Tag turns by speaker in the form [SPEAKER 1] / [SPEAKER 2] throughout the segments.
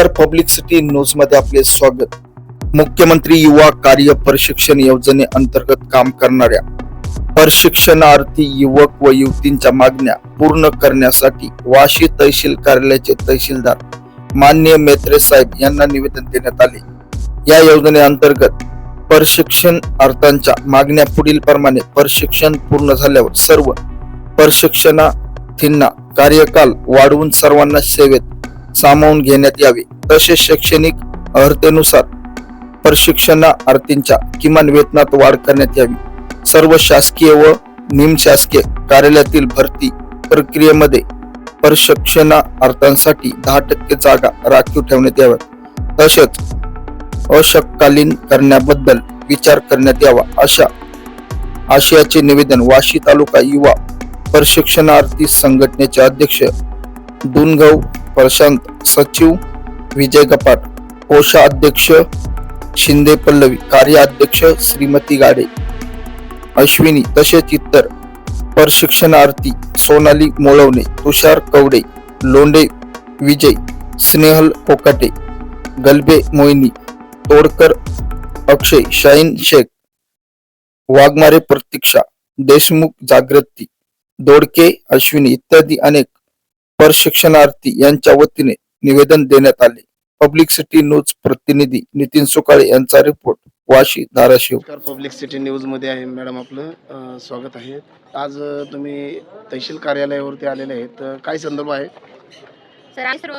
[SPEAKER 1] नमस्कार public city न्यूजमध्ये आपले स्वागत. मुख्यमंत्री युवा कार्य प्रशिक्षण योजने अंतर्गत काम करणाऱ्या प्रशिक्षणार्थी युवक व युवतींच्या मागण्या पूर्ण करण्यासाठी वाशी तहसील कार्यालयाचे तहसीलदार मान्य मेत्रे साहेब यांना निवेदन देण्यात आले. या योजनेअंतर्गत प्रशिक्षणार्थांच्या मागण्या पुढील प्रमाणे प्रशिक्षण पूर्ण झाल्यावर सर्व प्रशिक्षणार्थींना कार्यकाल वाढवून सर्वांना सेवेत सामावून घेण्यात यावे. तसेच शैक्षणिक अर्हतेनुसार प्रशिक्षणार्थींच्या किमान वेतनात वाढ करण्यात यावी. सर्व शासकीय व निमशासकीय कार्यालयातील भरती प्रक्रियेमध्ये प्रशिक्षणार्थांसाठी दहा टक्के जागा राखीव ठेवण्यात याव्यात तसेच अशक्कालीन करण्याबद्दल विचार करण्यात यावा अशा आशयाचे निवेदन वाशी तालुका युवा प्रशिक्षणार्थी संघटनेचे अध्यक्ष दुनगाव प्रशांत सचिव विजय गपाट कोषाध्यक्ष शिंदे पल्लवी कार्याध्यक्ष श्रीमती गाडे अश्विनी तसेच इतर प्रशिक्षणार्थी सोनाली मोळवणे तुषार कवडे लोंडे विजय स्नेहल कोकाटे गलबे मोहिनी तोडकर अक्षय शाहीन शेख वाघमारे प्रतीक्षा देशमुख जागृती दोडके अश्विनी इत्यादी अनेक प्रशिक्षणार्थी यांच्या वतीने निवेदन देण्यात आले. पब्लिक सिटी न्यूज प्रतिनिधी नितीन सुकाळे यांचा report Vashi Dharashiv.
[SPEAKER 2] Public city न्यूजमध्ये आहे मॅडम आपलं. स्वागत आहे. आज तुम्ही तहसील कार्यालयावरती आलेले आहेत. तर काय संदर्भ आहे?
[SPEAKER 3] सर आम्ही सर्व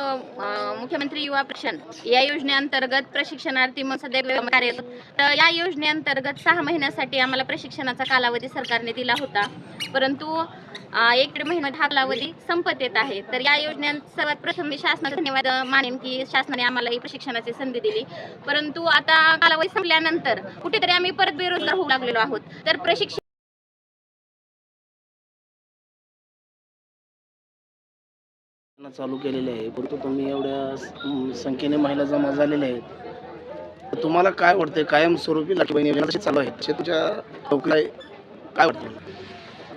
[SPEAKER 3] मुख्यमंत्री युवा प्रशिक्षण या योजनेअंतर्गत प्रशिक्षणार्थी म्हणून सध्या कार्यरत तर या योजनेअंतर्गत सहा महिन्यासाठी आम्हाला प्रशिक्षणाचा कालावधी सरकारने दिला होता. परंतु एक दीड महिन्यात हा कालावधी संपत येत आहे. तर या योजनेत सर्वात प्रथम मी शासनाचा धन्यवाद मानेन की शासनाने आम्हाला ही प्रशिक्षणाची संधी दिली. परंतु आता कालावधी संपल्यानंतर कुठेतरी आम्ही परत बेरोजगार होऊ लागलेलो आहोत. तर प्रशिक्षण
[SPEAKER 2] चालू केलेले आहे परंतु तुम्ही एवढ्या संख्येने महिला जमा झालेल्या आहेत. तुम्हाला काय वाटतंय? कायमस्वरूपी लाठी बहिणी योजना चालू आहे? तुमच्या काय वाटतं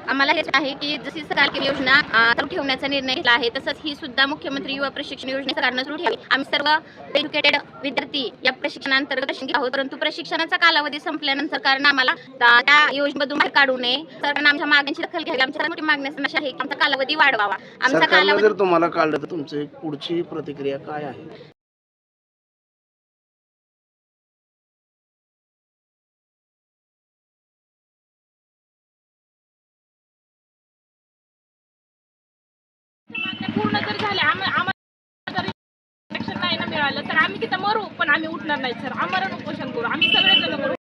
[SPEAKER 3] आम्हाला हेच आहे की जशी सरकारची योजना अ, चालू ठेवण्याचा निर्णय घेतला आहे तसंच ही सुद्धा मुख्यमंत्री युवा प्रशिक्षण योजना सरकारनं सुरू ठेवावी आम्ही सर्व एज्युकेटेड विद्यार्थी या प्रशिक्षणाअंतर्गत प्रशिक्षण घेत आहोत परंतु प्रशिक्षणाचा कालावधी संपल्यानंतर सरकारनं आम्हाला त्या योजनेमधून बाहेर काढू नये. सरकारनं आमच्या मागण्यांची दखल घ्यावी. आमच्या मोठी मागणी अशी आहे की आमचा कालावधी वाढवावा. आमचा कालावधी
[SPEAKER 2] जर तुम्हाला काढलं तर तुमची पुढची प्रतिक्रिया काय आहे?
[SPEAKER 4] पूर्ण जर झाले आम्हाला जर आरक्षण नाही ना मिळालं तर आम्ही तिथं मरू पण आम्ही उठणार नाही सर. आम्हाला उपोषण करू. आम्ही सगळेजण करू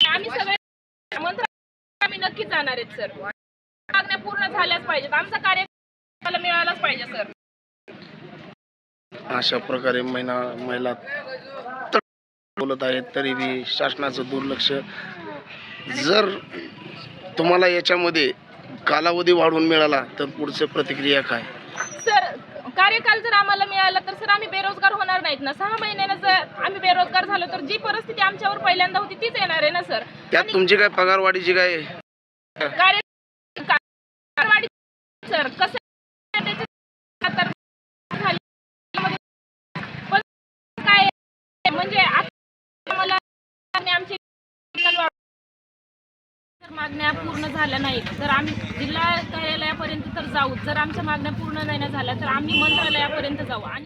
[SPEAKER 4] आम्ही सगळे मंत्र आम्ही नक्कीच जाणार आहेत सर. मागण्या पूर्ण झाल्याच पाहिजेत. आमचा कार्य मिळालाच पाहिजे सर.
[SPEAKER 2] अशा प्रकारे महिला महिला बोलत आहेत तरी बी शासनाचं दुर्लक्ष जर तुम्हाला याच्यामध्ये कालावधी वाढवून मिळाला तर पुढचं प्रतिक्रिया काय?
[SPEAKER 4] सर कार्यकाल जर आम्हाला मिळाला तर सर आम्ही बेरोजगार होणार नाहीत ना. सहा महिन्यानं जर आम्ही बेरोजगार झालो तर जी परिस्थिती आमच्यावर पहिल्यांदा होती तीच येणार आहे ना सर?
[SPEAKER 2] त्यात तुमची काय पगारवाढीची काय?
[SPEAKER 4] कार्य कारवाडी सर कसं आहे त्याचं तर झाली. पण काय आहे, म्हणजे मागण्या पूर्ण झाल्या नाहीत. तर आम्ही जिल्हा कार्यालयापर्यंत तर जाऊ. जर आमच्या मागण्या पूर्ण नाही ना झाल्या तर आम्ही मंत्रालयापर्यंत जाऊ. आणि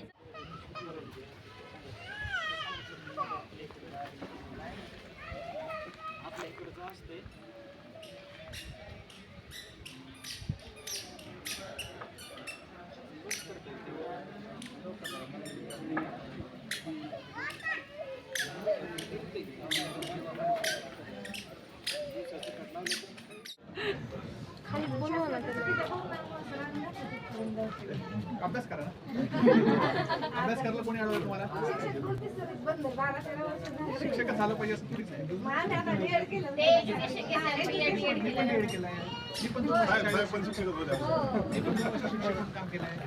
[SPEAKER 4] 아니, 번호는 안 된다.
[SPEAKER 5] अभ्यास करा ना. अभ्यास करायला कोणी अडवलं तुम्हाला? शिक्षक झालं पाहिजे असं थोडीच. मी पण काम चांगलं आहे.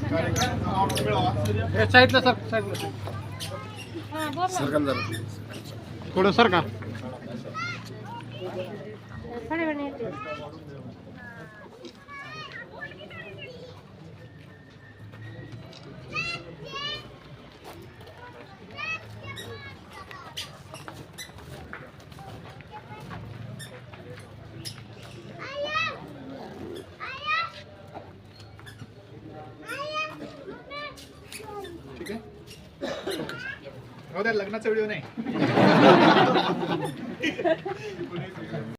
[SPEAKER 5] काय माहीत नाही. थोडं सर का? हो द्या लग्नाचा व्हिडिओ नाही.